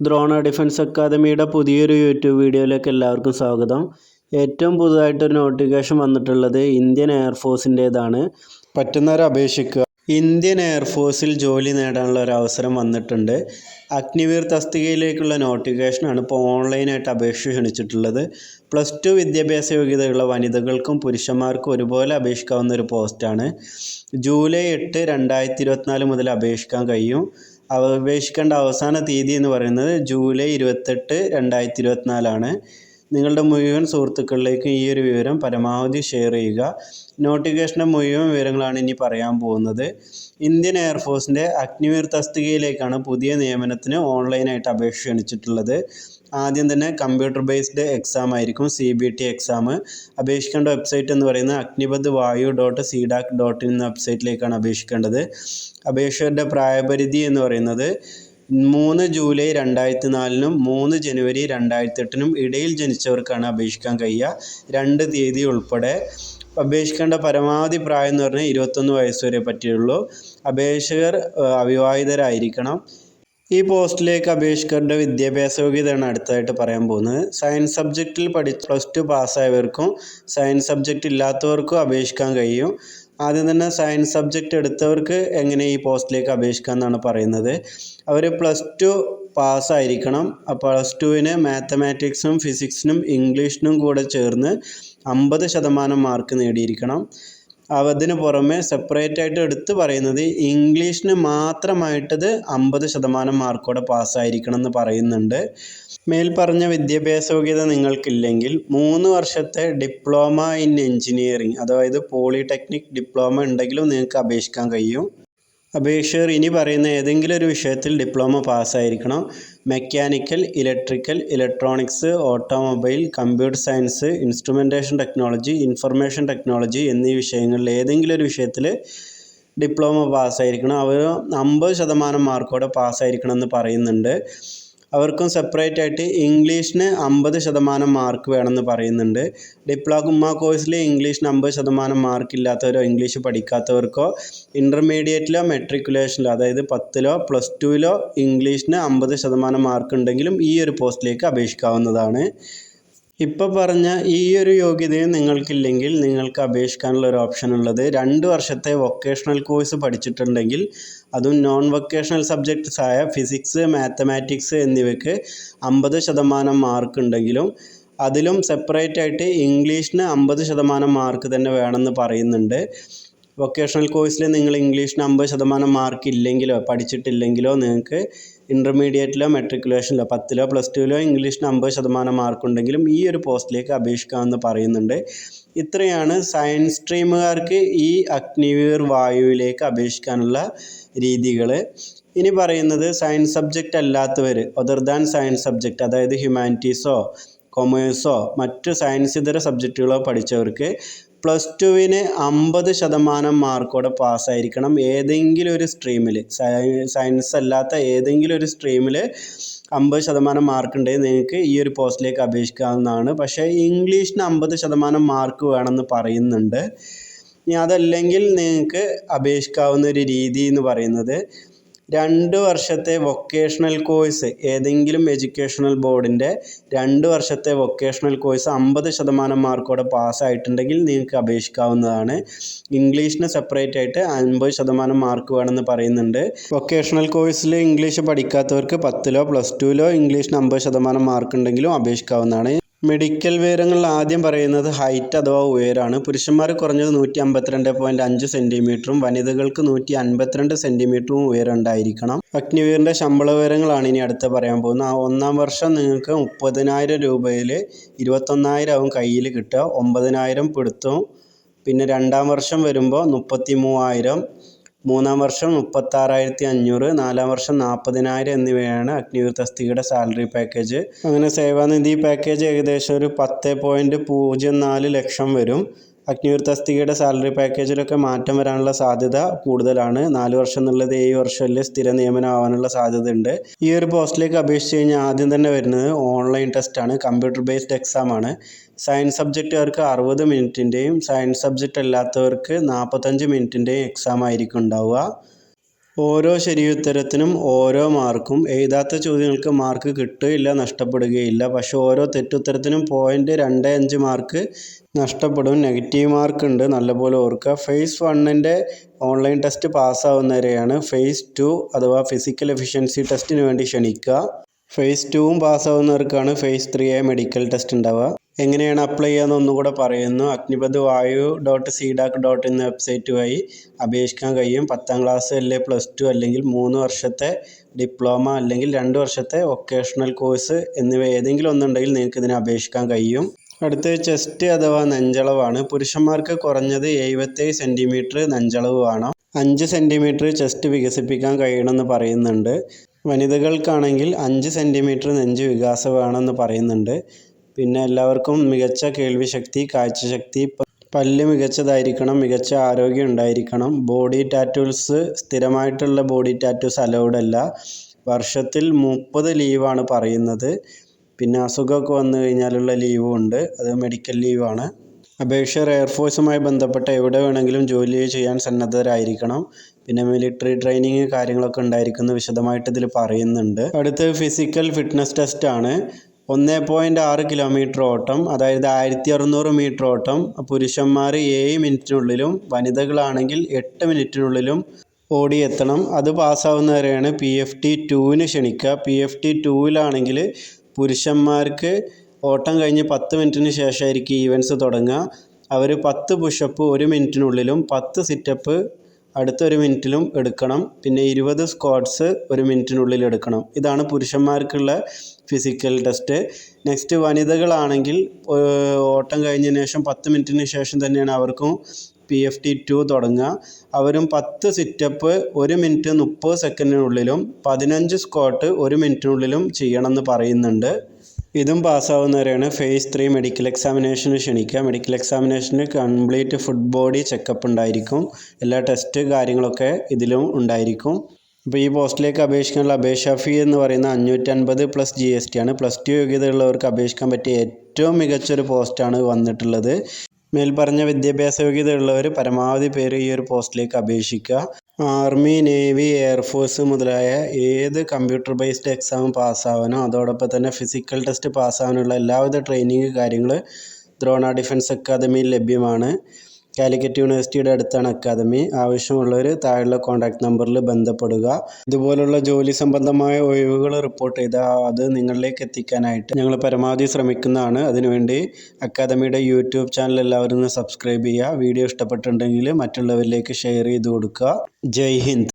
Drona defence അക്കാദമിയുടെ പുതിയൊരു YouTube വീഡിയോയിലേക്ക് എല്ലാവർക്കും സ്വാഗതം. ഏറ്റവും പുതുതായിട്ടൊരു നോട്ടിഫിക്കേഷൻ വന്നിട്ടുള്ളത് ഇന്ത്യൻ എയർഫോഴ്സിന്റേതാണ് പറ്റുന്നവരെ അപേക്ഷിക്കുക. ഇന്ത്യൻ എയർഫോഴ്സിൽ ജോലി നേടാനുള്ള ഒരു അവസരം വന്നിട്ടുണ്ട്. അഗ്നിവീർ തസ്തികയിലേക്കുള്ള നോട്ടിഫിക്കേഷനാണ് ഇപ്പോൾ ഓൺലൈനായിട്ട് അപേക്ഷ ക്ഷണിച്ചിട്ടുള്ളത്. പ്ലസ് ടു വിദ്യാഭ്യാസ യോഗ്യതയുള്ള വനിതകൾക്കും പുരുഷന്മാർക്കും ഒരുപോലെ അപേക്ഷിക്കാവുന്ന ഒരു പോസ്റ്റാണ്. ജൂലൈ എട്ട് രണ്ടായിരത്തി ഇരുപത്തിനാല് മുതൽ അപേക്ഷിക്കാൻ കഴിയും. അപേക്ഷിക്കേണ്ട അവസാന തീയതി എന്ന് പറയുന്നത് ജൂലൈ ഇരുപത്തെട്ട് രണ്ടായിരത്തി ഇരുപത്തിനാലാണ്. നിങ്ങളുടെ മുഴുവൻ സുഹൃത്തുക്കളിലേക്കും ഈ ഒരു വിവരം പരമാവധി ഷെയർ ചെയ്യുക. നോട്ടിഫിക്കേഷന്റെ മുഴുവൻ വിവരങ്ങളാണ് ഇനി പറയാൻ പോകുന്നത്. ഇന്ത്യൻ എയർഫോഴ്സിന്റെ അഗ്നിവീർ തസ്തികയിലേക്കാണ് പുതിയ നിയമനത്തിന് ഓൺലൈനായിട്ട് അപേക്ഷ ക്ഷണിച്ചിട്ടുള്ളത്. ആദ്യം തന്നെ കമ്പ്യൂട്ടർ ബേസ്ഡ് എക്സാം ആയിരിക്കും സി ബി ടി എക്സാം അപേക്ഷിക്കേണ്ട വെബ്സൈറ്റ് എന്ന് പറയുന്നത് അഗ്നിപത് വായു ഡോട്ട് സിഡാക് ഡോട്ട് ഇൻ എന്ന വെബ്സൈറ്റിലേക്കാണ് അപേക്ഷിക്കേണ്ടത്. അപേക്ഷകരുടെ പ്രായപരിധി എന്ന് പറയുന്നത് മൂന്ന് ജൂലൈ രണ്ടായിരത്തി നാലിനും മൂന്ന് ജനുവരി രണ്ടായിരത്തി എട്ടിനും ഇടയിൽ ജനിച്ചവർക്കാണ് അപേക്ഷിക്കാൻ കഴിയുക. രണ്ട് തീയതി ഉൾപ്പെടെ അപേക്ഷിക്കേണ്ട പരമാവധി പ്രായം എന്ന് പറഞ്ഞാൽ ഇരുപത്തൊന്ന് വയസ്സ് വരെ പറ്റിയുള്ളൂ. അപേക്ഷകർ അവിവാഹിതരായിരിക്കണം. ഈ പോസ്റ്റിലേക്ക് അപേക്ഷകരുടെ വിദ്യാഭ്യാസ യോഗ്യതയാണ് അടുത്തതായിട്ട് പറയാൻ പോകുന്നത്. സയൻസ് സബ്ജക്റ്റിൽ പഠിച്ച് പ്ലസ് ടു പാസ്സായവർക്കും സയൻസ് സബ്ജക്റ്റ് ഇല്ലാത്തവർക്കും അപേക്ഷിക്കാൻ കഴിയും. ആദ്യം തന്നെ സയൻസ് സബ്ജക്റ്റ് എടുത്തവർക്ക് എങ്ങനെ ഈ പോസ്റ്റിലേക്ക് അപേക്ഷിക്കാം എന്നാണ് പറയുന്നത്. അവർ പ്ലസ് ടു പാസ്സായിരിക്കണം പ്ലസ് ടുവിന് മാത്തമാറ്റിക്സും ഫിസിക്സിനും ഇംഗ്ലീഷിനും കൂടെ ചേർന്ന് അമ്പത് ശതമാനം മാർക്ക് നേടിയിരിക്കണം. അതിന് പുറമെ സെപ്പറേറ്റ് ആയിട്ട് എടുത്ത് പറയുന്നത് ഇംഗ്ലീഷിന് മാത്രമായിട്ടത് അമ്പത് ശതമാനം മാർക്കോടെ പാസ്സായിരിക്കണം എന്ന് പറയുന്നുണ്ട്. മേൽപ്പറഞ്ഞ വിദ്യാഭ്യാസ യോഗ്യത നിങ്ങൾക്കില്ലെങ്കിൽ മൂന്ന് വർഷത്തെ ഡിപ്ലോമ ഇൻ എഞ്ചിനീയറിംഗ് അതായത് പോളിടെക്നിക് ഡിപ്ലോമ ഉണ്ടെങ്കിലും നിങ്ങൾക്ക് അപേക്ഷിക്കാൻ കഴിയും. അപേക്ഷകർ ഇനി പറയുന്ന ഏതെങ്കിലും ഒരു വിഷയത്തിൽ diploma പാസ്സായിരിക്കണം. Mechanical electrical electronics automobile computer science instrumentation technology information technology എന്നീ വിഷയങ്ങളിൽ ഏതെങ്കിലും ഒരു വിഷയത്തിൽ ഡിപ്ലോമ പാസ്സായിരിക്കണം. അവർ അമ്പത് ശതമാനം മാർക്കോടെ പാസ്സായിരിക്കണം എന്ന് പറയുന്നുണ്ട്. അവർക്കും സെപ്പറേറ്റ് ആയിട്ട് ഇംഗ്ലീഷിന് അമ്പത് ശതമാനം മാർക്ക് വേണമെന്ന് പറയുന്നുണ്ട്. ഡിപ്ലോമ കോഴ്സിൽ ഇംഗ്ലീഷിന് അമ്പത് ശതമാനം മാർക്ക് ഇല്ലാത്തവരോ ഇംഗ്ലീഷ് പഠിക്കാത്തവർക്കോ ഇന്റർമീഡിയറ്റിലോ മെട്രിക്കുലേഷനിലോ അതായത് പത്തിലോ പ്ലസ് ടുവിലോ ഇംഗ്ലീഷിന് അമ്പത് ശതമാനം മാർക്ക് ഉണ്ടെങ്കിലും ഈ ഒരു പോസ്റ്റിലേക്ക് അപേക്ഷിക്കാവുന്നതാണ്. ഇപ്പോൾ പറഞ്ഞ ഈ ഒരു യോഗ്യതയും നിങ്ങൾക്കില്ലെങ്കിൽ നിങ്ങൾക്ക് അപേക്ഷിക്കാനുള്ള ഒരു ഓപ്ഷൻ ഉള്ളത്. രണ്ട് വർഷത്തെ വൊക്കേഷണൽ കോഴ്സ് പഠിച്ചിട്ടുണ്ടെങ്കിൽ അതും നോൺ വൊക്കേഷണൽ സബ്ജക്ട്സ് ആയ ഫിസിക്സ് മാത്തമാറ്റിക്സ് എന്നിവയ്ക്ക് അമ്പത് ശതമാനം മാർക്ക് ഉണ്ടെങ്കിലും അതിലും സെപ്പറേറ്റ് ആയിട്ട് ഇംഗ്ലീഷിന് അമ്പത് ശതമാനം മാർക്ക് തന്നെ വേണമെന്ന് പറയുന്നുണ്ട്. വൊക്കേഷണൽ കോഴ്സിൽ നിങ്ങൾ ഇംഗ്ലീഷിന് അമ്പത് ശതമാനം മാർക്ക് ഇല്ലെങ്കിലോ പഠിച്ചിട്ടില്ലെങ്കിലോ നിങ്ങൾക്ക് ഇന്റർമീഡിയറ്റിലോ മെട്രിക്കുലേഷനിലോ പത്തിലോ പ്ലസ് ടുവിലോ ഇംഗ്ലീഷിന് അമ്പത് ശതമാനം മാർക്ക് ഉണ്ടെങ്കിലും ഈ ഒരു പോസ്റ്റിലേക്ക് അപേക്ഷിക്കാമെന്ന് പറയുന്നുണ്ട്. ഇത്രയാണ് സയൻസ് സ്ട്രീമുകാർക്ക് ഈ അഗ്നിവീർ വായുവിലേക്ക് അപേക്ഷിക്കാനുള്ള രീതികൾ ഇനി പറയുന്നത് സയൻസ് സബ്ജക്റ്റ് അല്ലാത്തവർ അതർ ദാൻ സയൻസ് സബ്ജക്റ്റ് അതായത് ഹ്യൂമാനിറ്റീസോ കൊമേഴ്സോ മറ്റ് സയൻസ് ഇതര സബ്ജക്റ്റുകളോ പഠിച്ചവർക്ക് പ്ലസ് ടുവിന് അമ്പത് ശതമാനം മാർക്കോടെ പാസ്സായിരിക്കണം ഏതെങ്കിലും ഒരു സ്ട്രീമിൽ സയൻസ് അല്ലാത്ത ഏതെങ്കിലും ഒരു സ്ട്രീമിൽ അമ്പത് ശതമാനം മാർക്ക് ഉണ്ടെങ്കിൽ നിങ്ങൾക്ക് ഈ ഒരു പോസ്റ്റിലേക്ക് അപേക്ഷിക്കാവുന്നതാണ്. പക്ഷേ ഇംഗ്ലീഷിന് അമ്പത് ശതമാനം മാർക്ക് വേണമെന്ന് പറയുന്നുണ്ട്. ഇനി അതല്ലെങ്കിൽ നിങ്ങൾക്ക് അപേക്ഷിക്കാവുന്ന ഒരു രീതി എന്ന് പറയുന്നത് രണ്ട് വർഷത്തെ വൊക്കേഷണൽ കോഴ്സ് ഏതെങ്കിലും എഡ്യൂക്കേഷണൽ ബോർഡിന്റെ രണ്ട് വർഷത്തെ വൊക്കേഷണൽ കോഴ്സ് അമ്പത് ശതമാനം മാർക്കോടെ പാസ്സായിട്ടുണ്ടെങ്കിൽ നിങ്ങൾക്ക് അപേക്ഷിക്കാവുന്നതാണ്. ഇംഗ്ലീഷിന് സെപ്പറേറ്റ് ആയിട്ട് അൻപത് ശതമാനം മാർക്ക് വേണമെന്ന് പറയുന്നുണ്ട്. വൊക്കേഷണൽ കോഴ്സിൽ ഇംഗ്ലീഷ് പഠിക്കാത്തവർക്ക് പത്തിലോ പ്ലസ് ടുവിലോ ഇംഗ്ലീഷിന് അമ്പത് ശതമാനം മാർക്ക് ഉണ്ടെങ്കിലും അപേക്ഷിക്കാവുന്നതാണ്. മെഡിക്കൽ വിവരങ്ങളിൽ ആദ്യം പറയുന്നത് ഹൈറ്റ് അഥവാ ഉയരമാണ് പുരുഷന്മാർ കുറഞ്ഞത് നൂറ്റി അമ്പത്തിരണ്ട് പോയിന്റ് അഞ്ച് സെന്റിമീറ്ററും വനിതകൾക്ക് നൂറ്റി അൻപത്തിരണ്ട് സെന്റിമീറ്ററും ഉയരം ഉണ്ടായിരിക്കണം അഗ്നിവീറിന്റെ ശമ്പള വിവരങ്ങളാണ് ഇനി അടുത്ത് പറയാൻ പോകുന്നത്. ഒന്നാം വർഷം നിങ്ങൾക്ക് മുപ്പതിനായിരം രൂപയിൽ ഇരുപത്തൊന്നായിരം ആവും കയ്യിൽ കിട്ടുക. ഒമ്പതിനായിരം പിടുത്തവും. പിന്നെ രണ്ടാം വർഷം വരുമ്പോൾ മുപ്പത്തി മൂവായിരം മൂന്നാം വർഷം മുപ്പത്താറായിരത്തി അഞ്ഞൂറ് നാലാം വർഷം നാൽപ്പതിനായിരം എന്നിവയാണ് അഗ്നിവീർ തസ്തികയുടെ സാലറി പാക്കേജ്. അങ്ങനെ സേവാനിധി പാക്കേജ് ഏകദേശം ഒരു പത്ത് പോയിന്റ് പൂജ്യം നാല് ലക്ഷം വരും. അഗ്നിവീർ സാലറി പാക്കേജിലൊക്കെ മാറ്റം വരാനുള്ള സാധ്യത കൂടുതലാണ്. നാല് വർഷം എന്നുള്ളത് ഏഴ് വർഷത്തിൽ സ്ഥിര നിയമനം ആവാനുള്ള സാധ്യത ഉണ്ട് ഈ ഒരു പോസ്റ്റിലേക്ക് അപേക്ഷിച്ച് കഴിഞ്ഞാൽ ആദ്യം തന്നെ വരുന്നത് ഓൺലൈൻ ടെസ്റ്റാണ് കമ്പ്യൂട്ടർ ബേസ്ഡ് എക്സാം ആണ്. സയൻസ് സബ്ജക്റ്റ് സബ്ജക്റ്റുകാർക്ക് അറുപത് മിനിറ്റിന്റെയും സയൻസ് സബ്ജക്റ്റ് അല്ലാത്തവർക്ക് നാൽപ്പത്തഞ്ച് മിനിറ്റിന്റെയും എക്സാം ആയിരിക്കും ഉണ്ടാവുക. ഓരോ ശരിയുത്തരത്തിനും ഓരോ മാർക്കും എഴുതാത്ത ചോദ്യങ്ങൾക്ക് മാർക്ക് കിട്ടുകയില്ല നഷ്ടപ്പെടുകയില്ല. പക്ഷേ ഓരോ തെറ്റുത്തരത്തിനും പോയിന്റ് രണ്ട് അഞ്ച് മാർക്ക് നഷ്ടപ്പെടും. നെഗറ്റീവ് മാർക്ക് ഉണ്ട് നല്ലപോലെ ഓർക്കുക. ഫേസ് വണ്ണിന്റെ ഓൺലൈൻ ടെസ്റ്റ് പാസ്സാവുന്നവരെയാണ് ഫേസ് ടു അഥവാ ഫിസിക്കൽ എഫിഷ്യൻസി ടെസ്റ്റിന് വേണ്ടി ക്ഷണിക്കുക. ഫേസ് ടുവും പാസ്സാവുന്നവർക്കാണ് phase three A medical test ഉണ്ടാവുക. എങ്ങനെയാണ് അപ്ലൈ ചെയ്യാന്ന് ഒന്നുകൂടെ പറയുന്നു. Agnipath Vayu dot cdac dot എന്ന വെബ്സൈറ്റ് വഴി അപേക്ഷിക്കാൻ കഴിയും. പത്താം ക്ലാസ് അല്ലെങ്കിൽ പ്ലസ് ടു അല്ലെങ്കിൽ മൂന്ന് വർഷത്തെ ഡിപ്ലോമ അല്ലെങ്കിൽ രണ്ട് വർഷത്തെ വൊക്കേഷണൽ കോഴ്സ് എന്നിവ ഏതെങ്കിലും ഒന്നുണ്ടെങ്കിൽ നിങ്ങൾക്ക് ഇതിനെ അപേക്ഷിക്കാൻ കഴിയും. അടുത്ത ചെസ്റ്റ് അഥവാ നെഞ്ചളവാണ്. പുരുഷന്മാർക്ക് കുറഞ്ഞത് എഴുപത്തേഴ് സെന്റിമീറ്റർ നെഞ്ചളവ് വേണം. അഞ്ച് സെന്റിമീറ്റർ ചെസ്റ്റ് വികസിപ്പിക്കാൻ കഴിയണമെന്ന് പറയുന്നുണ്ട്. വനിതകൾക്കാണെങ്കിൽ അഞ്ച് സെന്റിമീറ്റർ നെഞ്ച് വികാസം വേണമെന്ന് പറയുന്നുണ്ട്. പിന്നെ എല്ലാവർക്കും മികച്ച കേൾവിശക്തി കാഴ്ചശക്തി പല്ല് മികച്ചതായിരിക്കണം മികച്ച ആരോഗ്യം ഉണ്ടായിരിക്കണം. ബോഡി ടാറ്റൂസ് സ്ഥിരമായിട്ടുള്ള ബോഡി ടാറ്റൂസ് അലൗഡ് അല്ല. വർഷത്തിൽ മുപ്പത് ലീവാണ് പറയുന്നത്. പിന്നെ അസുഖമൊക്കെ വന്നു കഴിഞ്ഞാലുള്ള ലീവും ഉണ്ട്. അത് മെഡിക്കൽ ലീവാണ്. അപേക്ഷകർ എയർഫോഴ്സുമായി ബന്ധപ്പെട്ട എവിടെ വേണമെങ്കിലും ജോലി ചെയ്യാൻ സന്നദ്ധരായിരിക്കണം. പിന്നെ മിലിറ്ററി ട്രെയിനിങ് കാര്യങ്ങളൊക്കെ ഉണ്ടായിരിക്കുന്നു വിശദമായിട്ട് ഇതിൽ പറയുന്നുണ്ട്. അടുത്ത് ഫിസിക്കൽ ഫിറ്റ്നസ് ടെസ്റ്റ് ആണ്. ഒന്ന് പോയിന്റ് ആറ് കിലോമീറ്റർ ഓട്ടം അതായത് ആയിരത്തി അറുന്നൂറ് മീറ്റർ ഓട്ടം പുരുഷന്മാർ ഏഴ് മിനിറ്റിനുള്ളിലും വനിതകളാണെങ്കിൽ എട്ട് മിനിറ്റിനുള്ളിലും ഓടിയെത്തണം. അത് പാസ്സാവുന്നവരെയാണ് പി എഫ് ടി ടുവിന് ക്ഷണിക്കുക. പി എഫ് ടി ടുവിലാണെങ്കിൽ പുരുഷന്മാർക്ക് ഓട്ടം കഴിഞ്ഞ് പത്ത് മിനിറ്റിന് ശേഷമായിരിക്കും ഈവൻസ് തുടങ്ങുക. അവർ പത്ത് പുഷപ്പ് ഒരു മിനിറ്റിനുള്ളിലും പത്ത് സിറ്റപ്പ് അടുത്തൊരു മിനിറ്റിലും എടുക്കണം. പിന്നെ ഇരുപത് സ്ക്വാട്സ് ഒരു മിനിറ്റിനുള്ളിൽ എടുക്കണം. ഇതാണ് പുരുഷന്മാർക്കുള്ള ഫിസിക്കൽ ടെസ്റ്റ് നെക്സ്റ്റ് വനിതകളാണെങ്കിൽ ഓട്ടം കഴിഞ്ഞതിന് ശേഷം പത്ത് മിനിറ്റിന് ശേഷം തന്നെയാണ് അവർക്കും പി എഫ് ടി ടു തുടങ്ങുക. അവരും പത്ത് സിറ്റപ്പ് ഒരു മിനിറ്റ് മുപ്പത് സെക്കൻഡിനുള്ളിലും പതിനഞ്ച് സ്ക്വാട്ട് ഒരു മിനിറ്റിനുള്ളിലും ചെയ്യണമെന്ന് പറയുന്നുണ്ട്. ഇതും പാസ്സാവുന്നവരെയാണ് ഫേസ് ത്രീ മെഡിക്കൽ എക്സാമിനേഷന് ക്ഷണിക്കുക. മെഡിക്കൽ എക്സാമിനേഷന് കംപ്ലീറ്റ് ഫുഡ് ബോഡി ചെക്കപ്പ് ഉണ്ടായിരിക്കും. എല്ലാ ടെസ്റ്റ് കാര്യങ്ങളൊക്കെ ഇതിലും ഉണ്ടായിരിക്കും. അപ്പോൾ ഈ പോസ്റ്റിലേക്ക് അപേക്ഷിക്കാനുള്ള അപേക്ഷാ ഫീ എന്ന് പറയുന്നത് അഞ്ഞൂറ്റൻപത് പ്ലസ് ജി എസ് ടി ആണ്. പ്ലസ് ടു യോഗ്യതയുള്ളവർക്ക് അപേക്ഷിക്കാൻ പറ്റിയ ഏറ്റവും മികച്ചൊരു പോസ്റ്റാണ് വന്നിട്ടുള്ളത്. മേൽപ്പറഞ്ഞ വിദ്യാഭ്യാസ യോഗ്യതയുള്ളവർ പരമാവധി പേര് ഈ ഒരു പോസ്റ്റിലേക്ക് അപേക്ഷിക്കുക. ആർമി നേവി എയർഫോഴ്സ് മുതലായ ഏത് കമ്പ്യൂട്ടർ ബേസ്ഡ് എക്സാം പാസ്സാവാനോ അതോടൊപ്പം തന്നെ ഫിസിക്കൽ ടെസ്റ്റ് പാസ്സാവാനുള്ള എല്ലാവിധ ട്രെയിനിങ് കാര്യങ്ങൾ ദ്രോണ ഡിഫൻസ് അക്കാദമിയിൽ ലഭ്യമാണ്. കാലിക്കറ്റ് യൂണിവേഴ്സിറ്റിയുടെ അടുത്താണ് അക്കാദമി. ആവശ്യമുള്ളവർ താഴെയുള്ള കോൺടാക്ട് നമ്പറിൽ ബന്ധപ്പെടുക. ഇതുപോലുള്ള ജോലി സംബന്ധമായ ഒഴിവുകൾ റിപ്പോർട്ട് ചെയ്താൽ അത് നിങ്ങളിലേക്ക് എത്തിക്കാനായിട്ട് ഞങ്ങൾ പരമാവധി ശ്രമിക്കുന്നതാണ്. അതിനുവേണ്ടി അക്കാദമിയുടെ യൂട്യൂബ് ചാനൽ എല്ലാവരും സബ്സ്ക്രൈബ് ചെയ്യുക. വീഡിയോ ഇഷ്ടപ്പെട്ടിട്ടുണ്ടെങ്കിൽ മറ്റുള്ളവരിലേക്ക് ഷെയർ ചെയ്ത് കൊടുക്കുക. ജയ് ഹിന്ദ്.